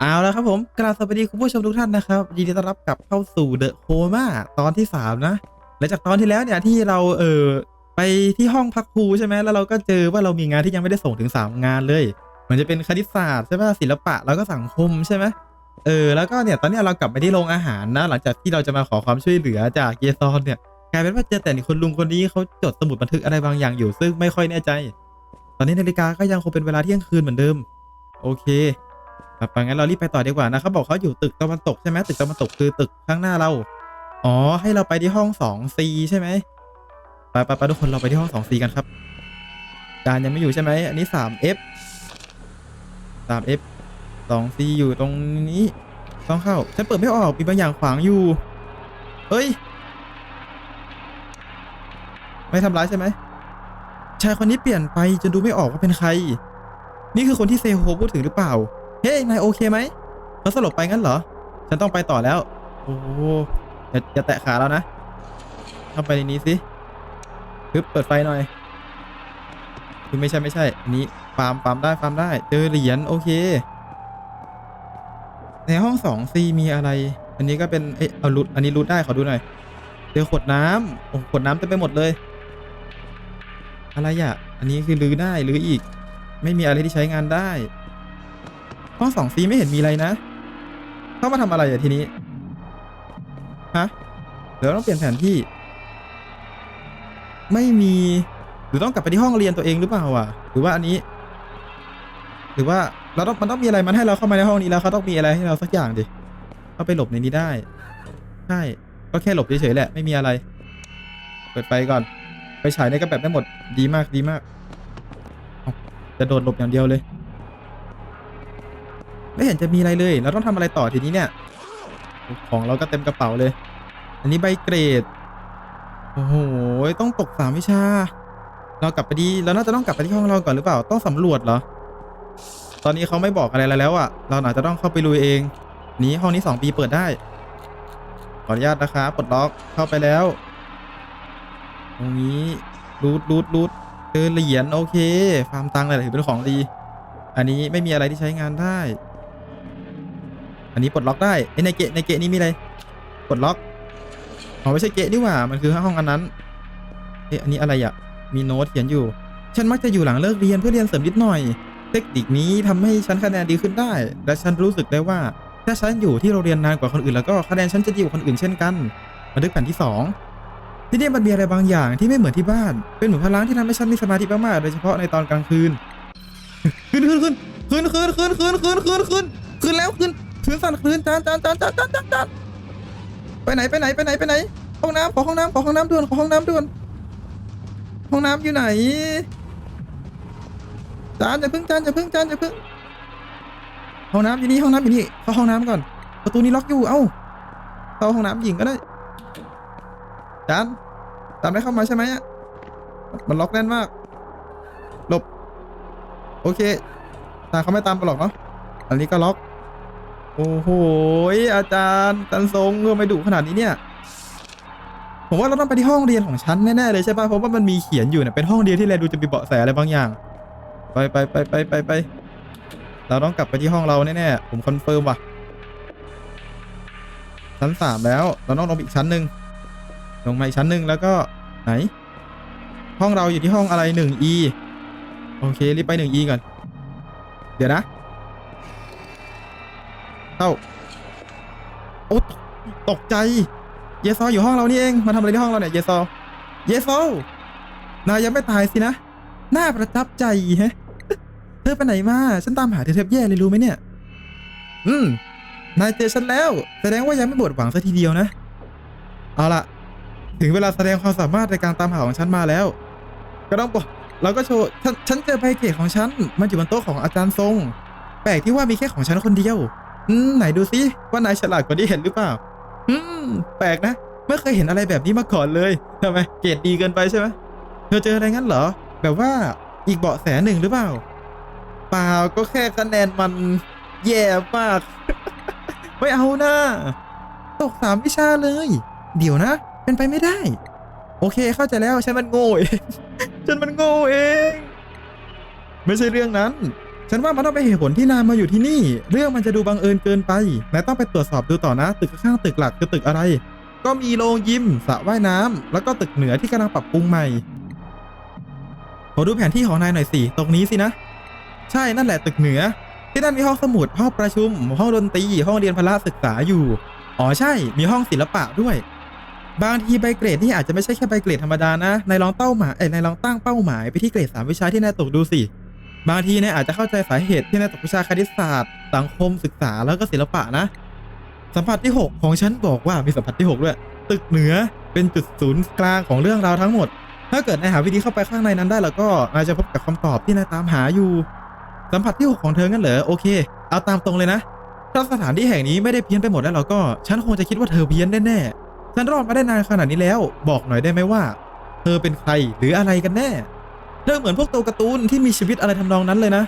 เอาแล้วครับผมกราบสวัสดีคุณผู้ชมทุกท่านนะครับยินดีต้อนรับกลับเข้าสู่เดอะโคม่าตอนที่ 3 นะหลังจากตอนที่แล้วเนี่ยที่เราเออไปที่ห้องพักครูใช่ไหมแล้วเราก็เจอว่าเรามีงานที่ยังไม่ได้ส่งถึง 3 งานเลยเหมือนจะเป็นคณิตศาสตร์ใช่ป่ะศิลปะแล้วก็สังคมใช่ไหมเออแล้วก็เนี่ยตอนนี้เรากลับไปที่โรงอาหารนะ หลังจากที่เราจะมาขอความช่วยเหลือจากเยซอนเนี่ยกลายเป็นว่าเจอแต่คนลุงคนนี้เขาจดสมุดบันทึกอะไรบางอย่างอยู่ซึ่งไม่ค่อยแน่ใจ ตอนนี้นาฬิกาก็ยังคงเป็นเวลาเที่ยงคืนเหมือนเดิม โอเค ไปงั้นเรารีบไปต่อดีกว่านะเขาบอกเขาอยู่ตึกตะวันตกใช่ไหมตึกตะวันตกคือตึกข้างหน้าเรา อ๋อ ให้เราไปที่ห้องสองซีใช่ไหมไปไปไปทุกคนเราไปที่ห้องสองซีกันครับจานยังไม่อยู่ใช่ไหมอันนี้สามเอฟสามเอฟสองซีอยู่ตรงนี้ต้องเข้าฉันเปิดไม่ออกมีบางอย่างขวางอยู่เฮ้ย ไม่ทำร้ายใช่ไหมชายคนนี้เปลี่ยนไปจนดูไม่ออกว่าเป็นใคร นี่คือคนที่เซโฮพูดถึงหรือเปล่า เฮ้ยนายโอเคไหมเขาสลบไปงั้นเหรอ ฉันต้องไปต่อแล้ว โอ้โหอย่าอย่าแตะขาแล้วนะเข้าไปในนี้สิปึ๊บเปิดไฟหน่อยคือไม่ใช่ไม่ใช่อันนี้ฟาร์มฟาร์มได้ฟาร์มได้เจอเหรียญโอเค ในห้องสองซีมีอะไร อันนี้ก็เป็นเอ๊ะเอารูดอันนี้รูดได้ขอดูหน่อยเจอขวดน้ำโอ้ขวดน้ำเต็มไปหมดเลย อะไรอะอันนี้คือรื้อได้รื้ออีก ไม่มีอะไรที่ใช้งานได้ ห้องสองซีไม่เห็นมีอะไรนะ เข้ามาทำอะไรอะทีนี้ ฮะ เดี๋ยวต้องเปลี่ยนแผนที่ ไม่มี หรือต้องกลับไปที่ห้องเรียนตัวเองหรือเปล่าอะ หรือว่าอันนี้ หรือว่าเราต้องมันต้องมีอะไรมันให้เราเข้ามาในห้องนี้แล้วเขาต้องมีอะไรให้เราสักอย่างดิเข้าไปหลบในนี้ได้ ใช่ ก็แค่หลบเฉยๆแหละ ไม่มีอะไร เปิดไฟก่อน ไปฉายในกระแบบได้หมด ดีมาก ดีมาก จะโดดหลบอย่างเดียวเลย ไม่เห็นจะมีอะไรเลย เราต้องทำอะไรต่อทีนี้เนี่ย ของเราก็เต็มกระเป๋าเลย อันนี้ใบเกรด โอ้โห ต้องตกสามวิชา เรากลับไปดีเราน่าจะต้องกลับไปที่ห้องเราก่อนหรือเปล่า ต้องสำรวจเหรอ ตอนนี้เขาไม่บอกอะไรแล้วอะเราอาจจะต้องเข้าไปลุยเอง นี้ห้องนี้สองปีเปิดได้ ขออนุญาตนะคะปลดล็อก เข้าไปแล้ว ตรงนี้รูดรูดรูดเจอเหรียญโอเค ฟาร์มตังค์อะไรถือเป็นของดี อันนี้ไม่มีอะไรที่ใช้งานได้ นนี้ปลดล็อกได้ไอ้ในเกะในเกะนี่มีอะไรปลดล็อกอ๋อไม่ใช่เกะนี่หว่ามันคือห้องอันนั้นเอ๊ะอันนี้อะไรอะมีโน้ตเขียนอยู่ ฉันมักจะอยู่หลังเลิกเรียนเพื่อเรียนเสริมนิดหน่อย เทคนิคนี้ทำให้ฉันคะแนนดีขึ้นได้ และฉันรู้สึกได้ว่า ถ้าฉันอยู่ที่โรงเรียนนานกว่าคนอื่นแล้วก็คะแนนฉันจะดีกว่าคนอื่นเช่นกันบันทึกแผ่นที่สองที่นี่มันมีอะไรบางอย่างที่ไม่เหมือนที่บ้าน เป็นเหมือนพลังที่ทำให้ฉันมีสมาธิมากๆโดยเฉพาะในตอนกลางคืน ขึ้นขึ้นขึ้นขึ้นขึ้นขึ้นขึ้นขึ้นขึ้นขึ้นขึ้นแล้วขึ้น ขึ้นสั่นขึ้นจานจานจานจานจานจานจานไปไหนไปไหนไปไหนไปไหนห้องน้ำขอห้องน้ำขอห้องน้ำด่วนขอห้องน้ำด่วน ห้องน้ำอยู่ไหนจานอย่าพิ่งจานอย่าพิ่งจานอย่าพิ่งห้องน้ำอยู่นี่ห้องน้ำอยู่นี่เข้าห้องน้ำก่อน ประตูนี้ล็อกอยู่เอ้าเข้าห้องน้ำหญิงก็ได้จานจานไม่เข้ามาใช่ไหมอะมันล็อกแน่นมากหลบ โอเคจานเขาไม่ตามไปหรอกเนาะอันนี้ก็ล็อก โอ้โหอาจารย์จันทรงทำไมดุขนาดนี้เนี่ย ผมว่าเราต้องไปที่ห้องเรียนของฉันแน่ๆเลยใช่ป่ะเพราะว่ามันมีเขียนอยู่เนี่ยเป็นห้องเรียนที่แลดูจะมีเบาะแสอะไรบางอย่าง ไปไปไปไปไปไปเราต้องกลับไปที่ห้องเราแน่ๆผมคอนเฟิร์มว่ะชั้นสามแล้วเราต้องลงอีกชั้นหนึ่งลงมาอีกชั้นหนึ่งแล้วก็ไหน ห้องเราอยู่ที่ห้องอะไรหนึ่ง E โอเครีบไปหนึ่ง E ก่อน เดี๋ยวนะ เข้าโอ้ตตกใจ เยซออยู่ห้องเรานี่เองมาทำอะไรที่ห้องเราเนี่ยเยซอเยซอนายยังไม่ตายสินะน่าประทับใจฮะเธอไปไหนมาฉันตามหาเธอแทบแย่เลยรู้ไหมเนี่ย อืมนายเจอฉันแล้ว แสดงว่ายังไม่หมดหวังสักทีเดียวนะ เอาล่ะถึงเวลาแสดงความสามารถในการตามหาของฉันมาแล้ว ก็ต้องบอกเราก็โชว์ฉันฉันเจอใบเกรดของฉัน มันอยู่บนโต๊ะของอาจารย์ทรง แปลกที่ว่ามีแค่ของฉันคนเดียว อืมไหนดูสิว่านายฉลาดกว่าที่เห็นหรือเปล่า อืม แปลกนะ ไม่เคยเห็นอะไรแบบนี้มาก่อนเลยทำไมเกรดดีเกินไปใช่ไหมเธอเจออะไรงั้นเหรอ แบบว่าอีกเบาะแสหนึ่งหรือเปล่าเปล่าก็แค่คะแนนมันแย่มาก ไม่เอานะตกสามวิชาเลย เดี๋ยวนะ เป็นไปไม่ได้ โอเคเข้าใจแล้วฉันมันโง่เองฉันมันโง่เอง ไม่ใช่เรื่องนั้น ฉันว่ามันต้องเป็นเหตุผลที่นายมาอยู่ที่นี่ เรื่องมันจะดูบังเอิญเกินไปนายต้องไปตรวจสอบดูต่อนะ ตึกข้างตึกหลักคือตึกอะไร ก็มีโรงยิมสระว่ายน้ำแล้วก็ตึกเหนือที่กำลังปรับปรุงใหม่ขอดูแผนที่ของนายหน่อยสิตรงนี้สินะ ใช่นั่นแหละตึกเหนือ ที่นั่นมีห้องสมุดห้องประชุม ห้องดนตรีห้องเรียนพละศึกษาอยู่อ๋อใช่มีห้องศิลปะด้วยบางทีใบเกรดนี่อาจจะไม่ใช่แค่ใบเกรดธรรมดานะ นายลองเป้าหมายเอ้ยนายลองตั้งเป้าหมายไปที่เกรดสามวิชาที่นายตกดูสิ บางทีนายอาจจะเข้าใจสาเหตุที่นายตกวิชาคณิตศาสตร์ สังคมศึกษาแล้วก็ศิลปะนะ สัมผัสที่ 6 ของฉันบอกว่ามีสัมผัสที่ 6 ด้วย ตึกเหนือเป็นจุดศูนย์กลางของเรื่องราวทั้งหมด ถ้าเกิดนายหาวิธีเข้าไปข้างในนั้นได้แล้วก็นายจะพบกับคำตอบที่นายตามหาอยู่ สัมผัสที่ 6 ของเธองั้นเหรอโอเค เอาตามตรงเลยนะถ้าสถานที่แห่งนี้ไม่ได้เพี้ยนไปหมดแล้วเราก็ ฉันคงจะคิดว่าเธอเพี้ยนแน่ๆฉันรอดมาได้นานขนาดนี้แล้ว บอกหน่อยได้ไหมว่า เธอเป็นใครหรืออะไรกันแน่ เธอเหมือนพวกตัวการ์ตูนที่มีชีวิตอะไรทำนองนั้นเลยนะ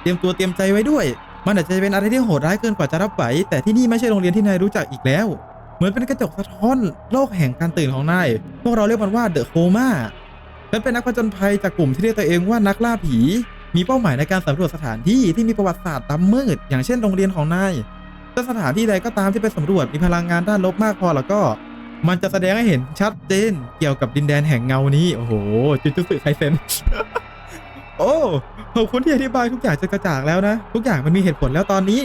เตรียมตัวเตรียมใจไว้ด้วย มันอาจจะเป็นอะไรที่โหดร้ายเกินกว่าจะรับไหว แต่ที่นี่ไม่ใช่โรงเรียนที่นายรู้จักอีกแล้ว เหมือนเป็นกระจกสะท้อนโลกแห่งการตื่นของนาย พวกเราเรียกมันว่าเดอะโคม่าฉันเป็นนักผจญภัยจากกลุ่มที่เรียกตัวเองว่านักล่าผี มีเป้าหมายในการสำรวจสถานที่ที่มีประวัติศาสตร์ดำมืด อย่างเช่นโรงเรียนของนายถ้าสถานที่ใดก็ตามที่ไปสำรวจมีพลังงานด้านลบมากพอแล้วก็ มันจะแสดงให้เห็นชัดเจนเกี่ยวกับดินแดนแห่งเงานี้ โอ้โห จุดจุดสึไคเซนโอ้ขอบคุณที่อธิบายทุกอย่างจะกระจ่างแล้วนะ ทุกอย่างมันมีเหตุผลแล้วตอนนี้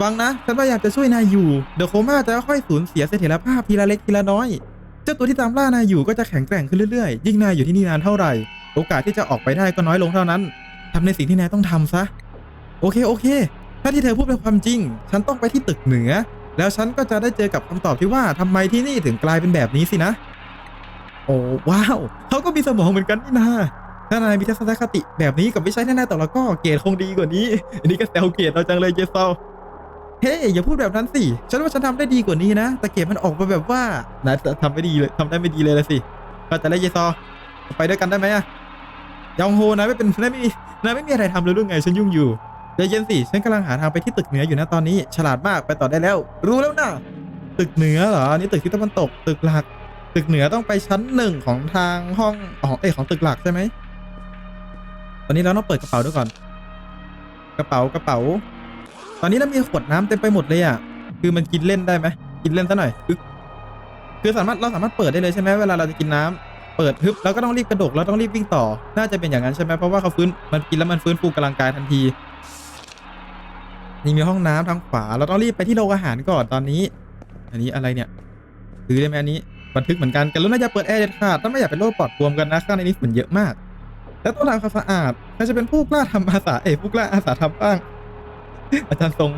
ฟังนะฉันพยายามจะช่วยนายอยู่ เดอะโคม่าจะค่อยสูญเสียเสถียรภาพทีละเล็กทีละน้อย เจ้าตัวที่ตามล่านายอยู่ก็จะแข็งแกร่งขึ้นเรื่อยๆ ยิ่งนายอยู่ที่นี่นานเท่าไหร่ โอกาสที่จะออกไปได้ก็น้อยลงเท่านั้นทำในสิ่งที่นายต้องทำซะ โอเคโอเค ถ้าที่เธอพูดเป็นความจริง ฉันต้องไปที่ตึกเหนือ แล้วฉันก็จะได้เจอกับคำตอบที่ว่าทำไมที่นี่ถึงกลายเป็นแบบนี้สินะ โอ้ว้าวเขาก็มีสมองเหมือนกันนี่นาถ้านายมีทัศนคติแบบนี้กับไม่ใช่แน่ๆแต่ละก็เกรดคงดีกว่านี้ อันนี้ก็แซวเกรดเราจังเลยเจสซอลเฮ้ยอย่าพูดแบบนั้นสิ ฉันว่าฉันทำได้ดีกว่านี้นะ แต่เกรดมันออกมาแบบว่านายทำไม่ดีเลยทำได้ไม่ดีเลยละสิ ก็จะได้เจสซอลไปด้วยกันได้ไหมอะยองโฮนายไม่เป็นนายไม่มีนายไม่มีอะไรทำเลยหรือไงฉันยุ่งอยู่ ใจเย็นสิ ฉันกำลังหาทางไปที่ตึกเหนืออยู่นะตอนนี้ ฉลาดมากไปต่อได้แล้ว รู้แล้วนะตึกเหนือเหรอ นี่ตึกที่ตะวันตก ตึกหลัก ตึกเหนือต้องไปชั้นหนึ่งของทางห้องของเอยของตึกหลักใช่ไหม ตอนนี้เราต้องเปิดกระเป๋าด้วยก่อน กระเป๋ากระเป๋า ตอนนี้เรามีขวดน้ำเต็มไปหมดเลยอะ คือมันกินเล่นได้ไหม กินเล่นซะหน่อย คือสามารถเราสามารถเปิดได้เลยใช่ไหมเวลาเราจะกินน้ำเปิดฮึบแล้วก็ต้องรีบกระดกแล้วต้องรีบวิ่งต่อ น่าจะเป็นอย่างนั้นใช่ไหมเพราะว่าเขาฟื้นมันกินแล้วมันฟื้นฟูกำลังกายทันที นี่มีห้องน้ำทางขวา เราต้องรีบไปที่โรงอาหารก่อนตอนนี้ อันนี้อะไรเนี่ยซื้อได้ไหมอันนี้บันทึกเหมือนกันกันแล้วน่าจะเปิดแอร์เด็ดขาดถ้าไม่อยากเป็นโรคปอดบวมกันนะข้างในนี้ฝุ่นเยอะมาก แล้วต้องทำความสะอาดใครจะเป็นผู้กล้าทำอาสาเอ้ยผู้กล้าอาสาทำบ้าง อาจารย์ทรง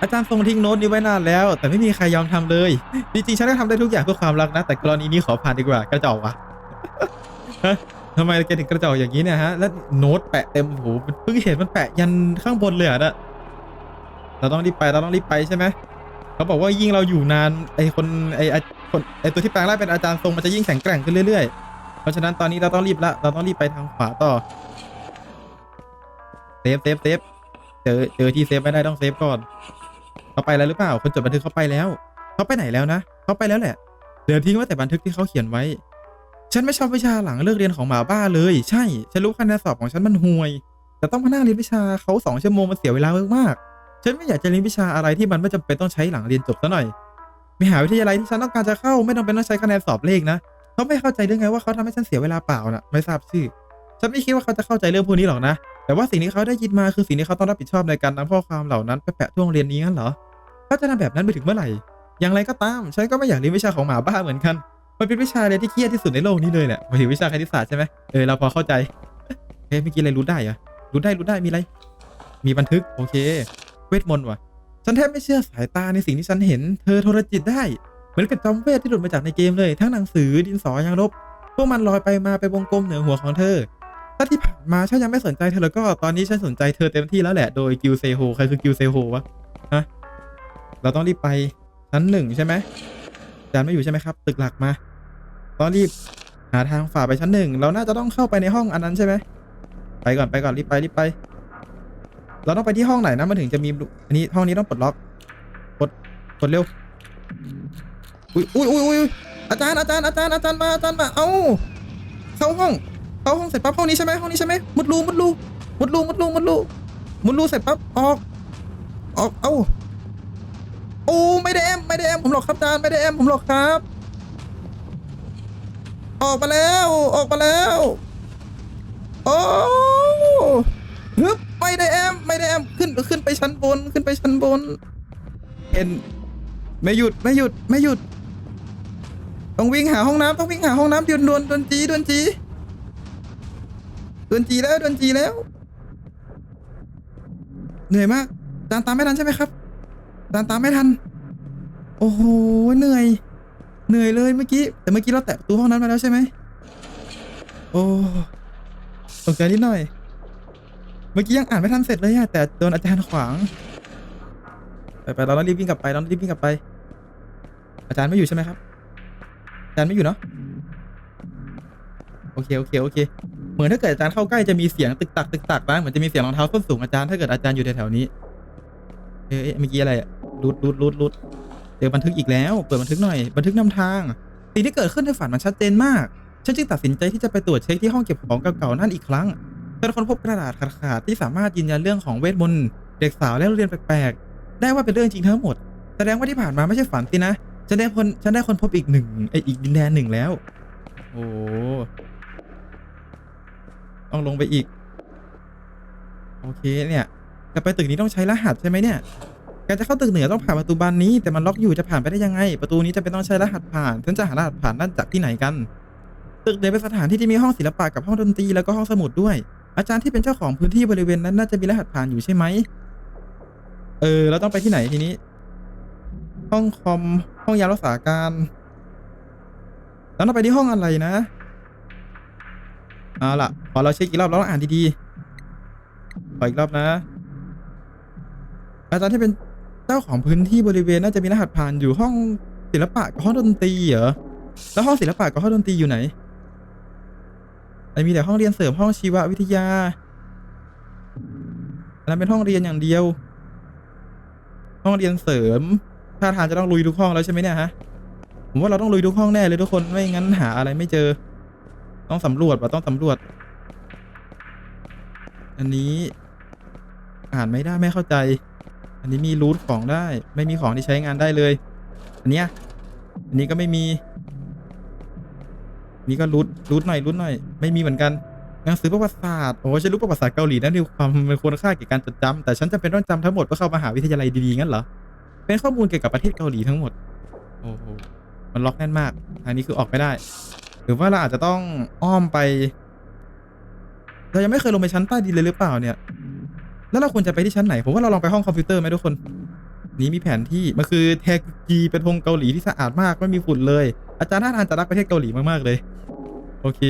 อาจารย์ทรงทิ้งโน้ตนี้ไว้นานแล้ว แต่ไม่มีใครยอมทำเลยจริงๆฉันก็ทำได้ทุกอย่างเพื่อความรักนะ แต่กรณีนี้ขอผ่านดีกว่ากระจอกวะทำไมแกถึงกระจอกอย่างนี้เนี่ยฮะ แล้วโน้ตแปะเต็มโอ้โหเพิ่งเห็นมันแปะยันข้างบนเลยอะนะ เราต้องรีบไปเราต้องรีบไปใช่ไหมเขาบอกว่ายิ่งเราอยู่นานไอคนไอไอคนไอตัวที่แปลงร่างเป็นอาจารย์ทรงมันจะยิ่งแข็งแกร่งขึ้นเรื่อยๆ เพราะฉะนั้นตอนนี้เราต้องรีบละเราต้องรีบไปทางขวาต่อเซฟเซฟเซฟเจอเจอที่เซฟไม่ได้ต้องเซฟก่อนเขาไปแล้วหรือเปล่าคนจดบันทึกเขาไปแล้วเขาไปไหนแล้วนะเขาไปแล้วแหละเดี๋ยวทิ้งไว้แต่บันทึกที่เขาเขียนไว้ ฉันไม่ชอบวิชาหลังเลิกเรียนของหมาบ้าเลย ใช่ฉันรู้คะแนนสอบของฉันมันห่วย แต่ต้องมานั่งเรียนวิชาเขาสองชั่วโมงมันเสียเวลามากๆ ฉันไม่อยากจะเรียนวิชาอะไรที่มันไม่จำเป็นต้องใช้หลังเรียนจบซะหน่อยมหาวิทยาลัยที่ฉันต้องการจะเข้าไม่ต้องเป็นต้องใช้คะแนนสอบเลขนะเขาไม่เข้าใจด้ไงว่าเขาทำให้ฉันเสียเวลาเปล่าน่ะไม่ทราบชื่อ ฉันไม่คิดว่าเขาจะเข้าใจเรื่องพวกนี้หรอกนะ แต่ว่าสิ่งที่เขาได้ยินมาคือสิ่งที่เขาต้องรับผิดชอบในการนำข้อความเหล่านั้นไปแปะท่วงเรียนนี้งั้นเหรอเขาจะทำแบบนั้นไปถึงเมื่อไหร่ อย่างไรก็ตามฉันก็ไม่อยากเรียนวิชาของหมาบ้าเหมือนกัน มันเป็นวิชาเรียนที่เครียดที่สุดในโลกนี้เลยแหละมาถึงวิชาคณิตศาสตร์ใช่ไหมเออเราพอเข้าใจเฮ้ยเมื่อกี้อะไรรู้ได้อะรู้ได้รู้ได้มีอะไร มีบันทึกโอเค เวทมนต์ว่ะ ฉันแทบไม่เชื่อสายตาในสิ่งที่ฉันเห็น เธอโทรจิตได้ เหมือนกับจอมเวทที่หลุดมาจากในเกมเลย ทั้งหนังสือดินสอยางลบ พวกมันลอยไปมาไปวงกลมเหนือหัวของเธอ ถ้าที่ผ่านมาฉันยังไม่สนใจเธอแล้วก็ตอนนี้ฉันสนใจเธอเต็มที่แล้วแหละ โดยกิวเซโฮใครคือกิวเซโฮวะ ฮะ เราต้องรีบไปชั้นหนึ่งใช่ไหมอาจารย์ไม่อยู่ใช่ไหมครับ ตึกหลักมาต้องรีบหาทางฝ่าไปชั้นหนึ่ง เราน่าจะต้องเข้าไปในห้องอันนั้นใช่ไหม ไปก่อนไปก่อนรีบไปรีบไป เราต้องไปที่ห้องไหนนะมันถึงจะมีอันนี้ห้องนี้ต้องปลดล็อกกดกดเร็วอุ้ยอุ้ยอุ้ยอุ้ยอาจารย์อาจารย์อาจารย์อาจารย์มาอาจารย์มา เอ้าเข้าห้องเข้าห้องเสร็จปั๊บห้องนี้ใช่ไหมห้องนี้ใช่ไหมมุดรูมุดรูมุดรูมุดรูมุดรูมุดรูเสร็จปั๊บออกออกเอ้าโอ้ไม่ได้แอมไม่ได้แอมผมหรอกครับอาจารย์ไม่ได้แอมผมหรอกครับ ออกมาแล้วออกมาแล้วโอ้ฮึบ ไม่ได้แอมไม่ได้แอมขึ้นขึ้นไปชั้นบนขึ้นไปชั้นบนเห็นไม่หยุดไม่หยุดไม่หยุด ต้องวิ่งหาห้องน้ำต้องวิ่งหาห้องน้ำด่วนด่วนด่วนจีด่วนจีด่วนจีแล้วด่วนจีแล้ว เหนื่อยมากตามตามไม่ทันใช่ไหมครับตามตามไม่ทัน โอ้โหเหนื่อย เหนื่อยเลยเมื่อกี้แต่เมื่อกี้เราแตะประตูห้องนั้นมาแล้วใช่ไหมโอ้ตกใจนิดหน่อย เมื่อกี้ยังอ่านไม่ทันเสร็จเลยอะแต่โดนอาจารย์ขวาง ไปไปเราต้องรีบวิ่งกลับไปเราต้องรีบวิ่งกลับไป อาจารย์ไม่อยู่ใช่ไหมครับ อาจารย์ไม่อยู่เนาะ โอเคโอเคโอเค เหมือนถ้าเกิดอาจารย์เข้าใกล้จะมีเสียงตึกตักตึกตักนะเหมือนจะมีเสียงรองเท้าส้นสูงอาจารย์ถ้าเกิดอาจารย์อยู่แถวๆนี้ เอ๊ะเมื่อกี้อะไรอะรูดรูดรูดรูดเจอบันทึกอีกแล้ว เปิดบันทึกหน่อย บันทึกนำทาง สิ่งที่เกิดขึ้นในฝันมันชัดเจนมาก ฉันจึงตัดสินใจที่จะไปตรวจเช็คที่ห้องเก็บของเก่าๆนั่นอีกครั้ง ฉันค้นพบกระดาษขาดๆที่สามารถยืนยันเรื่องของเวทมนต์เด็กสาวและโรงเรียนแปลกๆ ได้ว่าเป็นเรื่องจริงทั้งหมด แสดงว่าที่ผ่านมาไม่ใช่ฝันสินะฉันได้คนฉันได้คนพบอีกหนึ่งไออีกดินแดนหนึ่งแล้ว โอ้ต้องลงไปอีก โอเคเนี่ยจะไปตึกนี้ต้องใช้รหัสใช่ไหมเนี่ย การจะเข้าตึกเหนือต้องผ่านประตูบานนี้ แต่มันล็อกอยู่จะผ่านไปได้ยังไง ประตูนี้จะเป็นต้องใช้รหัสผ่านฉันจะหารหัสผ่านนั่นจากที่ไหนกัน ตึกเหนือเป็นสถานที่ที่มีห้องศิลปะกับห้องดนตรีแล้วก็ห้องสมุดด้วย อาจารย์ที่เป็นเจ้าของพื้นที่บริเวณนั้นน่าจะมีรหัสผ่านอยู่ใช่ไหม เออ เราต้องไปที่ไหนทีนี้ ห้องคอม ห้องยารักษาการ แล้วเราไปที่ห้องอะไรนะเอาล่ะ พอเราเช็คอีกรอบเราต้องอ่านดีๆ ขออีกรอบนะ อาจารย์ที่เป็นเจ้าของพื้นที่บริเวณน่าจะมีรหัสผ่านอยู่ห้องศิลปะกับห้องดนตรีเหรอ แล้วห้องศิลปะกับห้องดนตรีอยู่ไหน มีแต่ห้องเรียนเสริมห้องชีววิทยาอันนั้นเป็นห้องเรียนอย่างเดียว ห้องเรียนเสริมท่าทางจะต้องลุยทุกห้องแล้วใช่ไหมเนี่ยฮะผมว่าเราต้องลุยทุกห้องแน่เลยทุกคนไม่งั้นหาอะไรไม่เจอ ต้องสำรวจว่ะต้องสำรวจ อันนี้อ่านไม่ได้ไม่เข้าใจ อันนี้มีรูทของได้ ไม่มีของที่ใช้งานได้เลย อันเนี้ยอันนี้ก็ไม่มี นี่ก็รูทรูทหน่อยรูทหน่อย ไม่มีเหมือนกันหนังสือประวัติศาสตร์โอ้ฉันรู้ประวัติศาสตร์เกาหลีนะมีความเป็นคุณค่าแก่การจดจำแต่ฉันจะเป็นต้องจำทั้งหมดเพื่อเข้ามหาวิทยาลัยดีๆงั้นเหรอเป็นข้อมูลเกี่ยวกับประเทศเกาหลีทั้งหมดโอ้โหมันล็อกแน่นมาก อันนี้คือออกไม่ได้ หรือว่าเราอาจจะต้องอ้อมไป เรายังไม่เคยลงไปชั้นใต้ดินเลยหรือเปล่าเนี่ย แล้วเราควรจะไปที่ชั้นไหน ผมว่าเราลองไปห้องคอมพิวเตอร์ไหมทุกคน นี้มีแผนที่ มันคือแทกีเป็นธงเกาหลีที่สะอาดมากไม่มีฝุ่นเลย อาจารย์ท่าทางจะรักประเทศเกาหลีมากๆเลย โอเค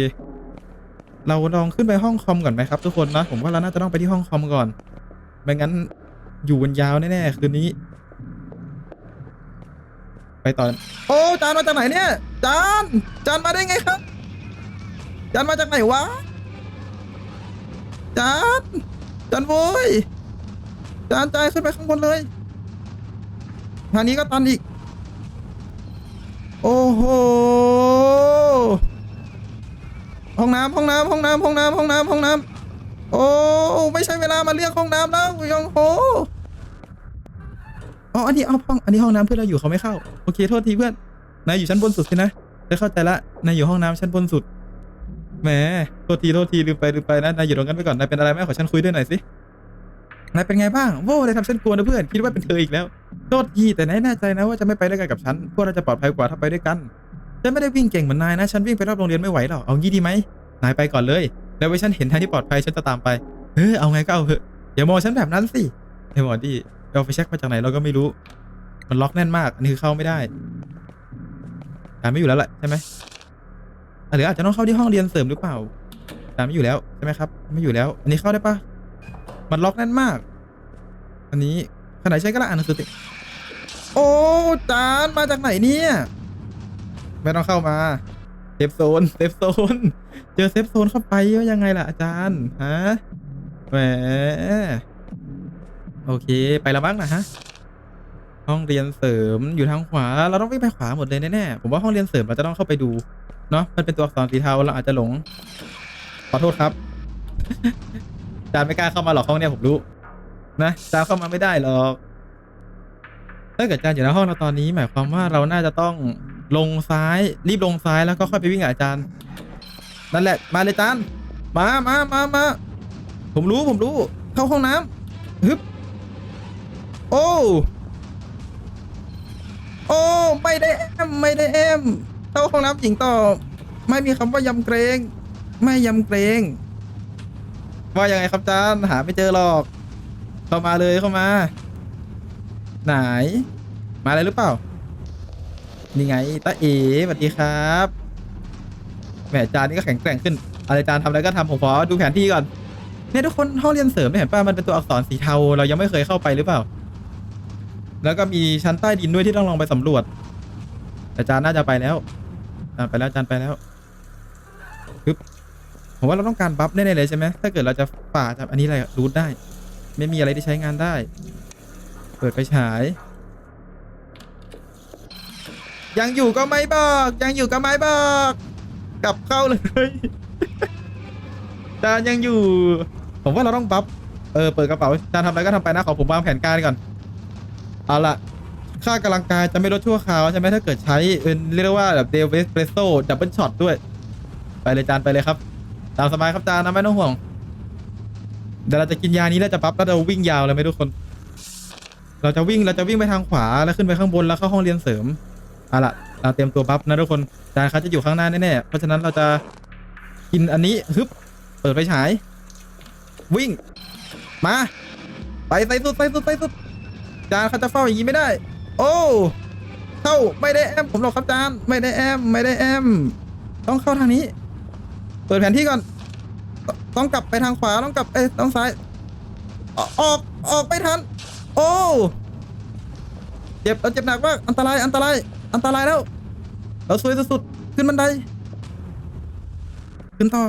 เราลองขึ้นไปห้องคอมก่อนไหมครับทุกคนนะผมว่าเราน่าจะต้องไปที่ห้องคอมก่อนไม่งั้นอยู่กันยาวแน่ๆคืนนี้ ไปต่อโอ้จานมาจากไหนเนี่ยจานจานมาได้ไงครับจานมาจากไหนวะจานจานโว้ยจานจานขึ้นไปข้างบนเลยทางนี้ก็ตันอีก โอ้โห ห้องน้ำห้องน้ำห้องน้ำห้องน้ำห้องน้ำห้องน้ำโอ้ไม่ใช่เวลามาเรียกห้องน้ำแล้วยองโหอ๋ออันนี้เอาห้องอันนี้ห้องน้ำเพื่อนเราอยู่เขาไม่เข้าโอเคโทษทีเพื่อนนายอยู่ชั้นบนสุดสินะได้เข้าใจละนายอยู่ห้องน้ำชั้นบนสุดแหมโทษทีโทษทีลืมไปลืมไปนะนายอยู่ตรงนั้นไปก่อนนายเป็นอะไรไหมขอฉันคุยด้วยหน่อยสิ นายเป็นไงบ้างโว้นายทำฉันกลัวนะเพื่อน คิดว่าเป็นเธออีกแล้วโทษทีแต่นายแน่ใจนะว่าจะไม่ไปด้วยกันกับฉัน พวกเราจะปลอดภัยกว่าถ้าไปด้วยกัน ฉันไม่ได้วิ่งเก่งเหมือนนายนะ ฉันวิ่งไปรอบโรงเรียนไม่ไหวหรอก เอางี้ดีไหม นายไปก่อนเลย แล้วไว้ฉันเห็นทางที่ปลอดภัยฉันจะตามไป เออเอาไงก็เอาเถอะอย่ามองฉันแบบนั้นสิไอ้หมอดีเอาไปเช็คมาจากไหนเราก็ไม่รู้ มันล็อกแน่นมาก อันนี้คือเข้าไม่ได้ตามไม่อยู่แล้วแหละใช่ไหมหรืออาจจะต้องเข้าที่ห้องเรียนเสริมหรือเปล่าตามไม่อยู่แล้วใช่ไหมครับ ไม่อยู่แล้ว อันนี้เข้าได้ปะ มันล็อกแน่นมาก อันนี้ขนาดใช้ก็ละอ่านหนังสือติโอ้จานมาจากไหนเนี่ย ไม่ต้องเข้ามาเซฟโซนเซฟโซนเจอเซฟโซนเข้าไปว่ายังไงล่ะอาจารย์ฮะแหมโอเคไปและบ้างนะฮะห้องเรียนเสริมอยู่ทางขวา เราต้องวิ่งไปขวาหมดเลยแน่ๆผมว่าห้องเรียนเสริมเราจะต้องเข้าไปดูเนาะมันเป็นตัวอักษรสีเทาเราอาจจะหลงขอโทษครับ จารย์ไม่กล้าเข้ามาหรอกห้องเนี้ยผมรู้ นะอาจารย์เข้ามาไม่ได้หรอกถ้าเกิดอาจารย์อยู่ในห้องเราตอนนี้ หมายความว่าเราน่าจะต้องลงซ้ายรีบลงซ้ายแล้วก็ค่อยไปวิ่งกับอาจารย์นั่นแหละมาเลยอาจารย์มามามามาผมรู้ผมรู้ เข้าห้องน้ำฮึบโอ้โอ้ไม่ได้แอมไม่ได้แอมเข้าห้องน้ำหญิงต่อ ไม่มีคำว่ายำเกรง ไม่ยำเกรง ว่ายังไงครับจารย์หาไม่เจอหรอก เข้ามาเลยเข้ามา ไหน มาเลยหรือเปล่า นี่ไงตาเอ๋สวัสดีครับแหมจารย์นี่ก็แข็งแกร่งขึ้น อะไรจารย์ทำอะไรก็ทำผมขอดูแผนที่ก่อนเนี่ยทุกคนห้องเรียนเสริมไม่เห็นป่ะมันเป็นตัวอักษรสีเทาเรายังไม่เคยเข้าไปหรือเปล่า แล้วก็มีชั้นใต้ดินด้วยที่ต้องลองไปสำรวจแต่อาจารย์น่าจะไปแล้วไปแล้วอาจารย์ไปแล้วปึ๊บ ผมว่าเราต้องการบัฟแน่ๆเลยใช่ไหมถ้าเกิดเราจะฝ่าจากอันนี้อะไรรูทได้ ไม่มีอะไรที่ใช้งานได้ เปิดไฟฉาย ยังอยู่ก็ไม่บอก ยังอยู่ก็ไม่บอก กลับเข้าเลยจานยังอยู่ ผมว่าเราต้องบัฟเออเปิดกระเป๋าจานทำอะไรก็ทำไปนะขอผมวางแผนการก่อนเอาละค่ากำลังกายจะไม่ลดชั่วคราวใช่ไหมถ้าเกิดใช้เอ็นเรียกว่าแบบเดลเวสเปรสโซ่ดับเบิลช็อตด้วย ไปเลยจานไปเลยครับ ตามสบายครับจานะไม่ต้องห่วงเดี๋ยวเราจะกินยานี้แล้วจะปั๊บแล้วเราวิ่งยาวเลยไหมทุกคน เราจะวิ่งเราจะวิ่งไปทางขวาแล้วขึ้นไปข้างบนแล้วเข้าห้องเรียนเสริมเอาล่ะเราเตรียมตัวปั๊บนะทุกคนอาจารย์เขาจะอยู่ข้างหน้าแน่ๆเพราะฉะนั้นเราจะกินอันนี้ฮึบเปิดไฟฉาย วิ่ง มาไปใส่สุดใส่สุดใส่สุดอาจารย์เขาจะเฝ้าอย่างนี้ไม่ได้ โอ้เข้าไม่ได้แอมผมหรอกครับอาจารย์ไม่ได้แอมไม่ได้แอมต้องเข้าทางนี้ เปิดแผนที่ก่อน ต้องกลับไปทางขวา ต้องกลับเอ้ยต้องซ้าย ออก ออกไม่ทัน โอ้ เจ็บเราเจ็บหนักมาก อันตราย อันตราย อันตรายแล้ว เราซวยสุดๆ ขึ้นบันได ขึ้นต่อ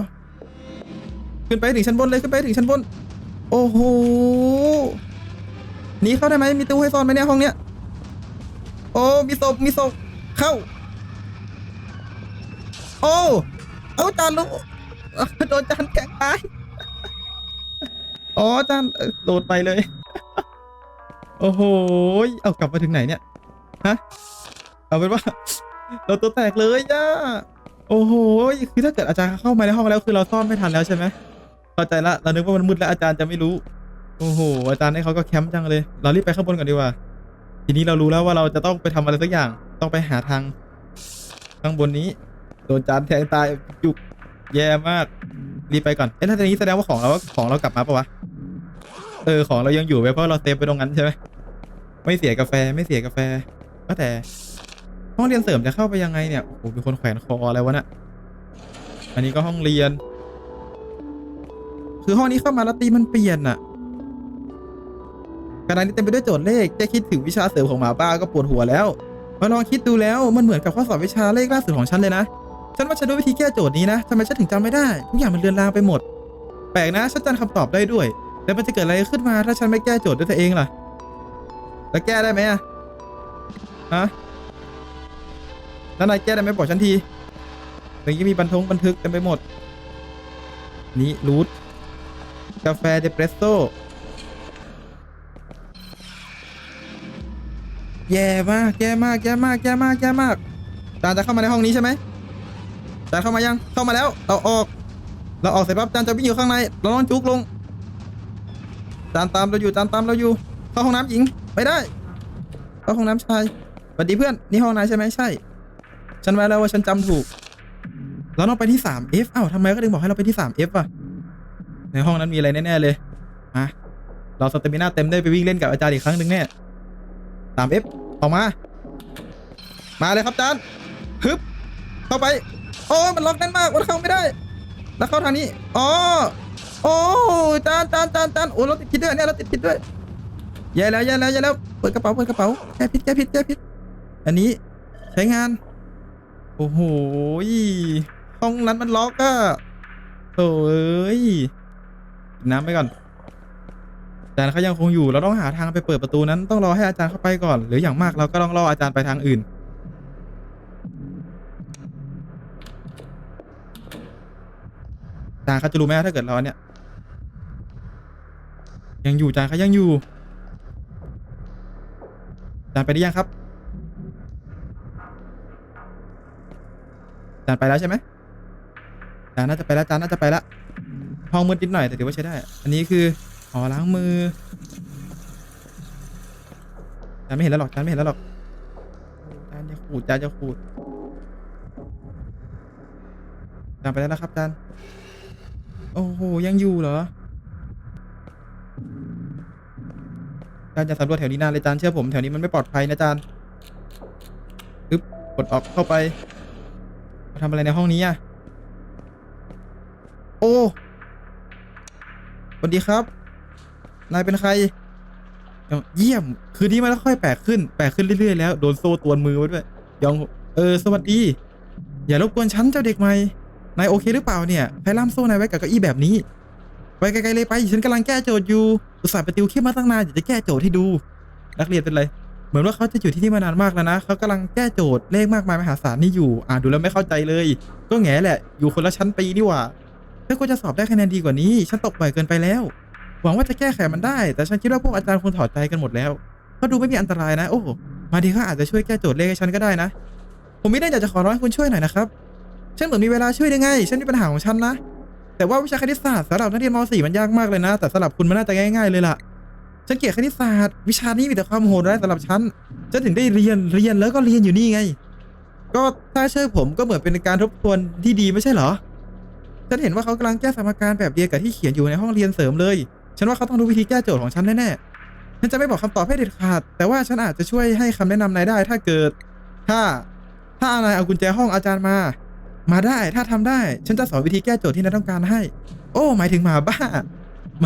ขึ้นไปถึงชั้นบนเลย ขึ้นไปถึงชั้นบน โอ้โห หนีเข้าได้ไหม มีตู้ให้ซ่อนไหมเนี่ยห้องเนี้ย โอ้ มีศพ มีศพ เข้า โอ้ เอาจานลูก โดนจานแกล้งตายอ๋อจานโดดไปเลย โอ้โหเอากลับมาถึงไหนเนี่ยฮะเอาเป็นว่า เราตัวแตกเลยย่าโอ้โหคือถ้าเกิดอาจารย์เข้ามาในห้องแล้วคือเราซ่อนไม่ทันแล้วใช่ไหมเข้าใจละเรานึกว่ามันมืดแล้วอาจารย์จะไม่รู้โอ้โหอาจารย์ให้เขาก็แคมป์จังเลย เรารีบไปข้างบนก่อนดีกว่า ทีนี้เรารู้แล้วว่าเราจะต้องไปทำอะไรสักอย่าง ต้องไปหาทาง ข้างบนนี้ โดนจานแทงตายจุก แย่มากรีบไปก่อน เอ๊ะถ้าทีนี้แสดงว่าของเราของเรากลับมาปะวะ เออของเรายังอยู่ไว้เพราะเราเซฟไปตรงนั้นใช่ไหมไม่เสียกาแฟไม่เสียกาแฟก็แต่ห้องเรียนเสริมจะเข้าไปยังไงเนี่ย โอ้โหมีคนแขวนคออะไรวะเนี่ยอันนี้ก็ห้องเรียน คือห้องนี้เข้ามาแล้วตีมันเปลี่ยนอะกระดานนี้เต็มไปด้วยโจทย์เลขแค่คิดถึงวิชาเสริมของหมาบ้าก็ปวดหัวแล้ว มาลองคิดดูแล้วมันเหมือนกับข้อสอบวิชาเลขล่าสุดของฉันเลยนะ ฉันว่าฉันรู้วิธีแก้โจทย์นี้นะทำไมฉันถึงจำไม่ได้ ทุกอย่างมันเลือนลางไปหมด แปลกนะฉันจำคำตอบได้ด้วย แล้วมันจะเกิดอะไรขึ้นมาถ้าฉันไม่แก้โจทย์ด้วยตัวเองล่ะแล้วแก้ได้ไหมอะฮะแล้วนายแก้ได้ไหมบอกฉันทีตรงนี้มีบันทงบันทึกเต็มไปหมด นี่รูทกาแฟเดเปรสโซ่แย่มากแย่มากแย่มากแย่มากแย่มากจานจะเข้ามาในห้องนี้ใช่ไหม จานเข้ามายังเข้ามาแล้ว เราออก เราออกเสร็จปั๊บจานจะวิ่งอยู่ข้างใน เราต้องจุกลงจานตามเราอยู่จานตามเราอยู่ เข้าห้องน้ำหญิงไม่ได้ เข้าห้องน้ำชายสวัสดีเพื่อนนี่ห้องนายใช่ไหมใช่ ฉันมาแล้วว่าฉันจำถูก เราต้องไปที่ 3F อ้าวทำไมก็ถึงบอกให้เราไปที่ 3F อะ ในห้องนั้นมีอะไรแน่ๆเลยมาเราสเตมิน่าเต็มได้ไปวิ่งเล่นกับอาจารย์อีกครั้งหนึ่งแน่ 3F ออกมา มาเลยครับจานฮึบเข้าไป โอ้มันล็อกแน่นมากมันเข้าไม่ได้ แล้วเข้าทางนี้อ๋อโอ้จานจานจานจานโอ้เราติดพิษด้วยเนี่ยเราติดพิษด้วยแย่แล้วแย่แล้วแย่แล้วเปิดกระเป๋าเปิดกระเป๋าแก้พิษแก้พิษแก้พิษอันนี้ใช้งาน โอ้โหห้องนั้นมันล็อกอะโถ่เอ้ยน้ำไปก่อนอาจารย์เขายังคงอยู่ เราต้องหาทางไปเปิดประตูนั้น ต้องรอให้อาจารย์เข้าไปก่อน หรืออย่างมากเราก็ต้องรออาจารย์ไปทางอื่น อา จารย์เขาจะรู้ไหมถ้าเกิดเราเนี่ย ยังอยู่จานเขายังอยู่จานไปได้ยังครับจานไปแล้วใช่ไหมจานน่าจะไปแล้วจานน่าจะไปแล้วห้องมืดนิดหน่อยแต่ถือว่าใช้ได้ อันนี้คืออ๋อล้างมือจานไม่เห็นแล้วหรอกจานไม่เห็นแล้วหรอกจานจะขูดจานจะขูดจานไปแล้วนะครับจาน โอ้โห ยังอยู่เหรอจานจะสำรวจแถวนี้นานเลยจานเชื่อผมแถวนี้มันไม่ปลอดภัยนะจานปึ๊บกดออกเข้าไปมาทำอะไรในห้องนี้อะ โอ้สวัสดีครับ นายเป็นใคร เยี่ยม คืนนี้มันค่อยแปลกขึ้น แปลกขึ้นเรื่อยๆแล้ว โดนโซ่ตวนมือไว้ด้วย ยอง เออ สวัสดี อย่ารบกวนฉันเจ้าเด็กใหม่ นายโอเคหรือเปล่าเนี่ยใครล่ามโซ่นายไว้กับเก้าอี้แบบนี้ ไปไกลๆเลยไป ฉันกำลังแก้โจทย์อยู่ อุตส่าห์ไปติวเข้มมาตั้งนานอยากจะแก้โจทย์ให้ดู นักเรียนเป็นไร เหมือนว่าเขาจะอยู่ที่นี่มานานมากแล้วนะ เขากำลังแก้โจทย์เลขมากมายมหาศาลนี่อยู่ อ่าดูแล้วไม่เข้าใจเลย ก็แง่แหละ อยู่คนละชั้นปีนี่หว่าถ้าควรจะสอบได้คะแนนดีกว่านี้ ฉันตกบ่อยเกินไปแล้ว หวังว่าจะแก้ไขมันได้ แต่ฉันคิดว่าพวกอาจารย์คงถอดใจกันหมดแล้วก็ดูไม่มีอันตรายนะ โอ้ มาดีเขาอาจจะช่วยแก้โจทย์เลขให้ฉันก็ได้นะ ผมไม่ได้อยากจะขอร้องให้คุณช่วยหน่อยนะครับ ฉันเหมือนมีเวลาช่วยได้ไง ฉันมีปัญหาของฉันนะ แต่ว่าวิชาคณิตศาสตร์สำหรับนักเรียนม .4 มันยากมากเลยนะ แต่สำหรับคุณมันน่าจะง่ายๆเลยล่ะ ฉันเกลียดคณิตศาสตร์ วิชานี้มีแต่ความโหดร้ายสำหรับฉัน ฉันถึงได้เรียน เรียนแล้วก็เรียนอยู่นี่ไง ก็ถ้าเชื่อผมก็เหมือนเป็นการทบทวนที่ดีไม่ใช่เหรอ ฉันเห็นว่าเขากำลังแก้สมการแบบเดียวกับที่เขียนอยู่ในห้องเรียนเสริมเลย ฉันว่าเขาต้องรู้วิธีแก้โจทย์ของฉันแน่ๆ ฉันจะไม่บอกคำตอบให้เด็ดขาด แต่ว่าฉันอาจจะช่วยให้คำแนะนำนายได้ ถ้าเกิด ถ้า ถ้านายเอากุญแจห้องอาจารย์มา มาได้ถ้าทำได้ ฉันจะสอนวิธีแก้โจทย์ที่นายต้องการให้ โอ้ หมายถึงหมาบ้า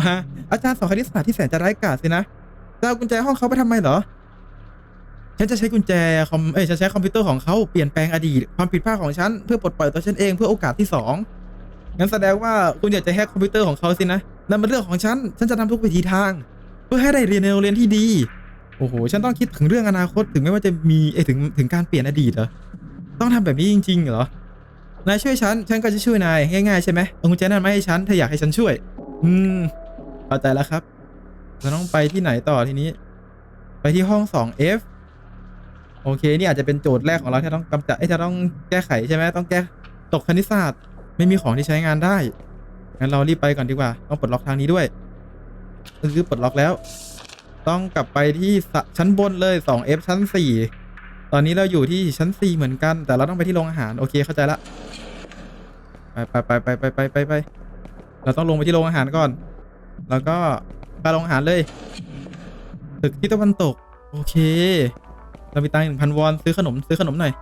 มา อาจารย์สอนคณิตศาสตร์ที่แสนจะไร้กาจสินะจะเอากุญแจห้องเขาไปทำไมเหรอ ฉันจะใช้กุญแจคอมเอ้ยฉันใช้คอมพิวเตอร์ของเขาเปลี่ยนแปลงอดีตความผิดพลาดของฉันเพื่อปลดปล่อยตัวฉันเองเพื่อโอกาสที่สองงั้นแสดงว่าคุณอยากจะแฮกคอมพิวเตอร์ของเขาสินะนั่นเป็นเรื่องของฉัน ฉันจะทำทุกวิธีทาง เพื่อให้ได้เรียนในโรงเรียนที่ดี โอ้โห ฉันต้องคิดถึงเรื่องอนาคตถึงไม่ว่าจะมีเอ้ถึงถึงการเปลี่ยนอดีตเหรอ ต้องทำแบบนี้จริงๆเหรอ นายช่วยฉัน ฉันก็จะช่วยนายง่ายๆใช่ไหมเอากุญแจนั้นมาให้ฉัน ถ้าอยากให้ฉันช่วย อืมเข้าใจแล้วครับเราต้องไปที่ไหนต่อทีนี้ ไปที่ห้อง 2F โอเค นี่อาจจะเป็นโจทย์แรกของเราที่ต้องกำจัดไอ้จะต้องแก้ไขใช่ไหมต้องแก้ตกคณิตศาสตร์ ไม่มีของที่ใช้งานได้งั้นเรารีบไปก่อนดีกว่า ต้องปลดล็อกทางนี้ด้วยคือปลดล็อกแล้ว ต้องกลับไปที่ชั้นบนเลย 2F ชั้น4 อนนี้เราอยู่ที่ชั้น C เหมือนกัน แต่เราต้องไปที่โรงอาหาร โอเคเข้าใจละไปไปไปไปไปไปไปเราต้องลงไปที่โรงอาหารก่อน แล้วก็ไปโรงอาหารเลย ตึกที่ตะวันตก โอเค เรามีตังค์หนึ่งพันวอนซื้อขนมซื้อขนมหน่อย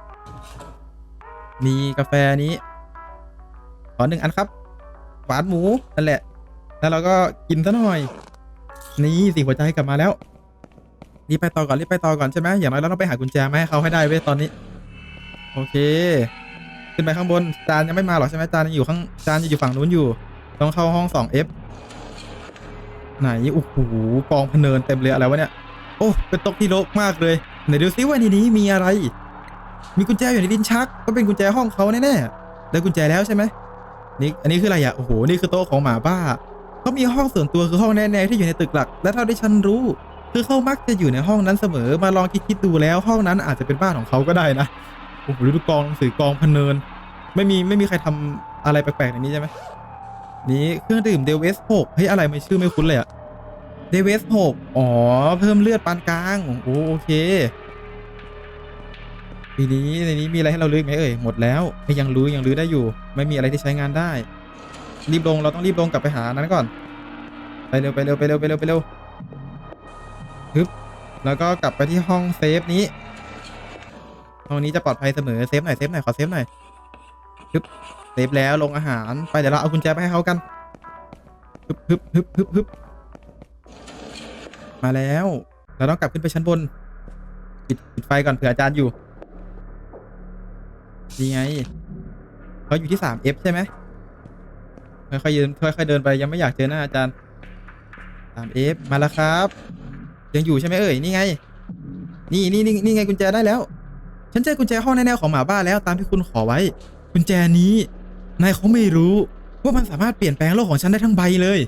มีกาแฟนี้ ขอหนึ่งอันครับ หวานหมูนั่นแหละ แล้วเราก็กินซะหน่อย นี่สี่หัวใจกลับมาแล้ว รีบไปต่อก่อนรีบไปต่อก่อนใช่ไหมอย่างน้อยเราต้องไปหากุญแจมาให้เขาให้ได้เว้ยตอนนี้ โอเค ขึ้นไปข้างบนจานยังไม่มาหรอกใช่ไหมจานยังอยู่ข้างจานยังอยู่ฝั่งนู้นอยู่ ต้องเข้าห้อง 2F ไหนโอ้โหกองพเนินเต็มเลยอะไรวะเนี่ยโอ้เป็นตกที่โลกมากเลยไหนดูซิว่าในนี้มีอะไร มีกุญแจอยู่ในลิ้นชัก ก็เป็นกุญแจห้องเขาแน่ๆได้กุญแจแล้วใช่ไหมนี่อันนี้คืออะไรอะโอ้โหนี่คือโต๊ะของหมาบ้าเขามีห้องส่วนตัวคือห้องแน่ๆที่อยู่ในตึกหลัก และเท่าที่ฉันรู้ คือเขามักจะอยู่ในห้องนั้นเสมอมาลองคิดๆดูแล้วห้องนั้นอาจจะเป็นบ้านของเขาก็ได้นะโอ้โหดูกองหนังสือกองพะเนิน ไม่มีไม่มีใครทำอะไรแปลกๆในนี้ใช่ไหมนี่เครื่องดื่มเดลเวสหกเฮ้ยอะไรไม่ชื่อไม่คุ้นเลยอะเดลเวสหกอ๋อ เพิ่มเลือดปานกลางโอ้โหโอเคทีนี้ในนี้มีอะไรให้เราลื้อไหมเอ่ยหมดแล้วไม่ยังรู้ยังลื้อได้อยู่ ไม่มีอะไรที่ใช้งานได้ รีบลงเราต้องรีบลงกลับไปหานั้นก่อน ไปเร็วไปเร็วไปเร็วไปเร็วไปเร็ว ฮึบแล้วก็กลับไปที่ห้องเซฟนี้ห้องนี้จะปลอดภัยเสมอเซฟหน่อยเซฟหน่อยขอเซฟหน่อยฮึบเซฟแล้วลงอาหารไปเดี๋ยวเราเอากุญแจไปให้เขากันฮึบฮึบฮึบฮึบฮึบมาแล้วเราต้องกลับขึ้นไปชั้นบนปิดปิดไฟก่อนเผื่ออาจารย์อยู่นี่ไงเขาอยู่ที่ 3F ใช่ไหมค่อยๆยืนค่อยๆเดินไปยังไม่อยากเจอหน้าอาจารย์ 3F มาแล้วครับ ยังอยู่ใช่ไหมเอ่ยนี่ไง นี่นี่นี่นี่ไงกุญแจได้แล้ว ฉันเจอกุญแจห้องแน่ๆของหมาบ้าแล้วตามที่คุณขอไว้ กุญแจนี้นายเขาไม่รู้ว่ามันสามารถเปลี่ยนแปลงโลกของฉันได้ทั้งใบเลย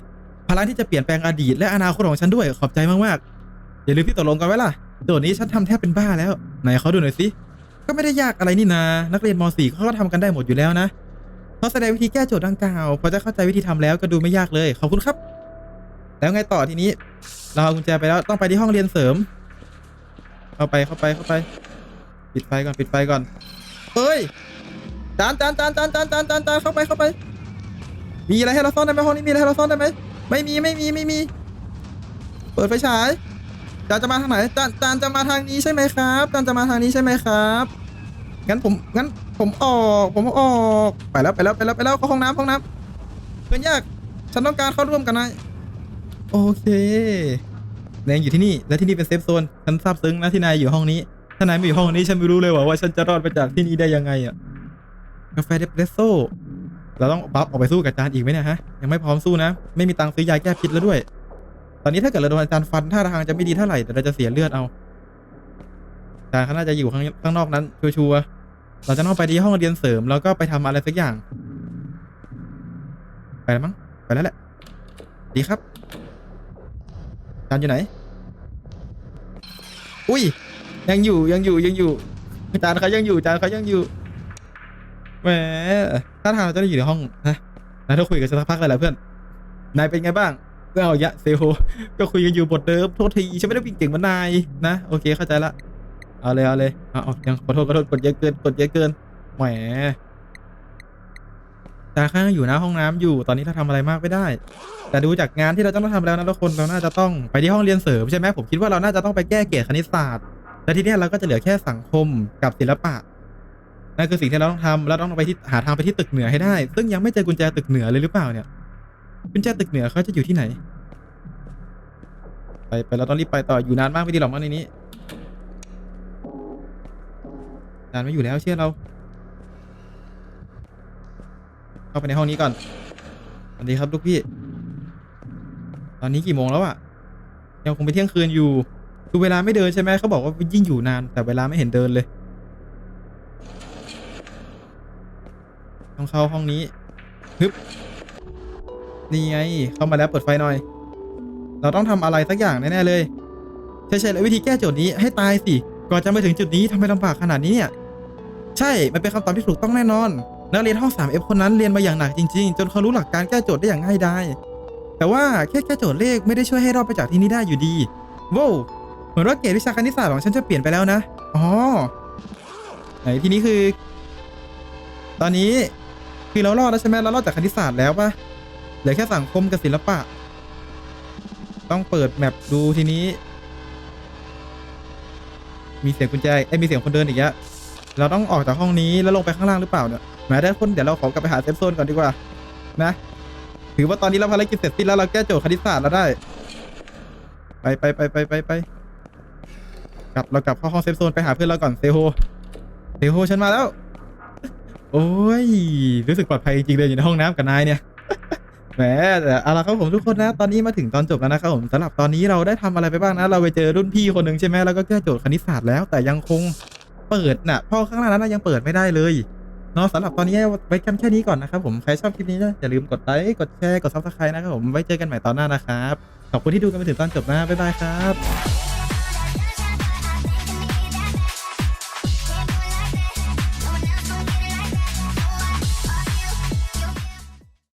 พลังที่จะเปลี่ยนแปลงอดีตและอนาคตของฉันด้วยขอบใจมากๆอย่าลืมที่ตกลงกันไว้ล่ะโจทย์นี้ฉันทำแทบเป็นบ้าแล้วไหนเขาดูหน่อยสิก็ไม่ได้ยากอะไรนี่นานักเรียนม .4 เขาก็ทำกันได้หมดอยู่แล้วนะเขาแสดงวิธีแก้โจทย์ดังกล่าวพอจะเข้าใจวิธีทำแล้วก็ดูไม่ยากเลยขอบคุณครับ แล้วไงต่อทีนี้ เราเอากุญแจไปแล้วต้องไปที่ห้องเรียนเสริม เข้าไปเข้าไปเข้าไป ปิดไฟก่อนปิดไฟก่อนเฮ้ยจานจานจานจานจานจานจานจานเข้าไปเข้าไป มีอะไรให้เราซ่อนได้ไหมห้องนี้มีอะไรให้เราซ่อนได้ไหมไม่มีไม่มีไม่มี เปิดไฟฉายจานจะมาทางไหนจานจานจะมาทางนี้ใช่ไหมครับจานจะมาทางนี้ใช่ไหมครับงั้นผมงั้นผมออกผมออกไปแล้วไปแล้วไปแล้วไปแล้วเข้าห้องน้ำห้องน้ำเพื่อนยากฉันต้องการเข้าร่วมกันนาย โอเค นายอยู่ที่นี่ และที่นี่เป็นเซฟโซน ฉันซาบซึ้งนะที่นายอยู่ห้องนี้ ถ้านายไม่อยู่ห้องนี้ฉันไม่รู้เลยว่าว่าฉันจะรอดไปจากที่นี่ได้ยังไงอะ กาแฟเดปเรสโซ่เราต้องปั๊บออกไปสู้กับอาจารย์อีกไหมเนี่ยฮะ ยังไม่พร้อมสู้นะ ไม่มีตังค์ซื้อยาแก้พิษแล้วด้วย ตอนนี้ถ้าเกิดเราโดนอาจารย์ฟันท่าทางจะไม่ดีเท่าไหร่แต่เราจะเสียเลือดเอาอาจารย์เขาน่าจะอยู่ข้างข้างนอกนั้นชัวร์ๆเราจะต้องไปที่ห้องเรียนเสริมแล้วก็ไปทำอะไรสักอย่าง ไปแล้วมั้งไปแล้วแหละ ดีครับ จารย์อยู่ไหน อุ้ย ยังอยู่ยังอยู่ยังอยู่อาจารย์เขายังอยู่อาจารย์เขายังอยู่ แหมถ้าทางเราจะได้อยู่ในห้องนะนายต้องคุยกับฉันสักพักเลยแหละเพื่อน นายเป็นไงบ้างก็เอายะเซโฮก็คุยกันอยู่บทเดิม โทษทีฉันไม่ได้วิ่งเก่งเหมือนนายนะ โอเคเข้าใจละ เอาเลยเอาเลยเอาเอายังขอโทษขอโทษกดเยอะเกินกดเยอะเกิน แหม ตาข้างอยู่น้าห้องน้ำอยู่ ตอนนี้เราทำอะไรมากไม่ได้ แต่ดูจากงานที่เราต้องทำแล้วนะทุกคนเราน่าจะต้องไปที่ห้องเรียนเสริมใช่ไหมผมคิดว่าเราน่าจะต้องไปแก้เกรดคณิตศาสตร์และทีนี้เราก็จะเหลือแค่สังคมกับศิลปะนั่นคือสิ่งที่เราต้องทำแล้วต้องไปที่หาทางไปที่ตึกเหนือให้ได้ ซึ่งยังไม่เจอกุญแจตึกเหนือเลยหรือเปล่าเนี่ยกุญแจตึกเหนือเขาจะอยู่ที่ไหน ไปไปเราต้องรีบไปต่ออยู่นานมากไม่ดีหรอกมั้งในนี้นานไม่อยู่แล้วเชื่อเรา เข้าไปในห้องนี้ก่อน สวัสดีครับลูกพี่ ตอนนี้กี่โมงแล้วอะยังคงเป็นเที่ยงคืนอยู่ คือเวลาไม่เดินใช่ไหมเขาบอกว่ายิ่งอยู่นาน แต่เวลาไม่เห็นเดินเลย ต้องเข้าห้องนี้ฮึบนี่ไง เข้ามาแล้วเปิดไฟหน่อย เราต้องทำอะไรสักอย่างแน่ๆเลย ใช่ใช่แล้ววิธีแก้โจทย์นี้ให้ตายสิ ก่อนจะมาถึงจุดนี้ทำไมลำบากขนาดนี้เนี่ย ใช่ มันเป็นคำตอบที่ถูกต้องแน่นอน นักเรียนห้อง 3F คนนั้นเรียนมาอย่างหนักจริง ๆ จนเขารู้หลักการแก้โจทย์ได้อย่างง่ายดายแต่ว่าแค่แก้โจทย์เลขไม่ได้ช่วยให้รอดไปจากที่นี้ได้อยู่ดีว้าวเหมือนว่าเกรดวิชาคณิตศาสตร์ของฉันจะเปลี่ยนไปแล้วนะอ๋อไหนทีนี้คือ ตอนนี้คือเรารอดแล้วใช่ไหมเรารอดจากคณิตศาสตร์แล้วปะเหลือแค่สังคมกับศิลปะ ต้องเปิดแมปดูทีนี้ มีเสียงกุญแจไอ้ยมีเสียงคนเดินอีกแล้วเราต้องออกจากห้องนี้แล้วลงไปข้างล่างหรือเปล่าเนี่ย แหมได้คนเดี๋ยวเราขอกลับไปหาเซฟโซนก่อนดีกว่า นะ ถือว่าตอนนี้เราภารกิจเสร็จสิ้นแล้วเราแก้โจทย์คณิตศาสตร์เราได้ ไปไปไปไปไปไปกลับเรากลับเข้าห้องเซฟโซนไปหาเพื่อนเราก่อนเซโฮเซโฮฉันมาแล้ว โอ้ยรู้สึกปลอดภัยจริงเลยอยู่ในห้องน้ำกับนายเนี่ยแหมแต่เอาละครับผมทุกคนนะ ตอนนี้มาถึงตอนจบแล้วนะครับผมสำหรับตอนนี้เราได้ทำอะไรไปบ้างนะ เราไปเจอรุ่นพี่คนหนึ่งใช่ไหมแล้วก็แก้โจทย์คณิตศาสตร์แล้วแต่ยังคงเปิดน่ะเพ่อข้างล่างนั้นยังเปิดไม่ได้เลย เนาะสำหรับตอนนี้ไว้กันแค่นี้ก่อนนะครับผมใครชอบคลิปนี้นะอย่าลืมกดไลค์กดแชร์กดซับสไครต์นะครับผมไว้เจอกันใหม่ตอนหน้านะครับขอบคุณที่ดูกันไปถึงตอนจบนะบ๊ายบายครับ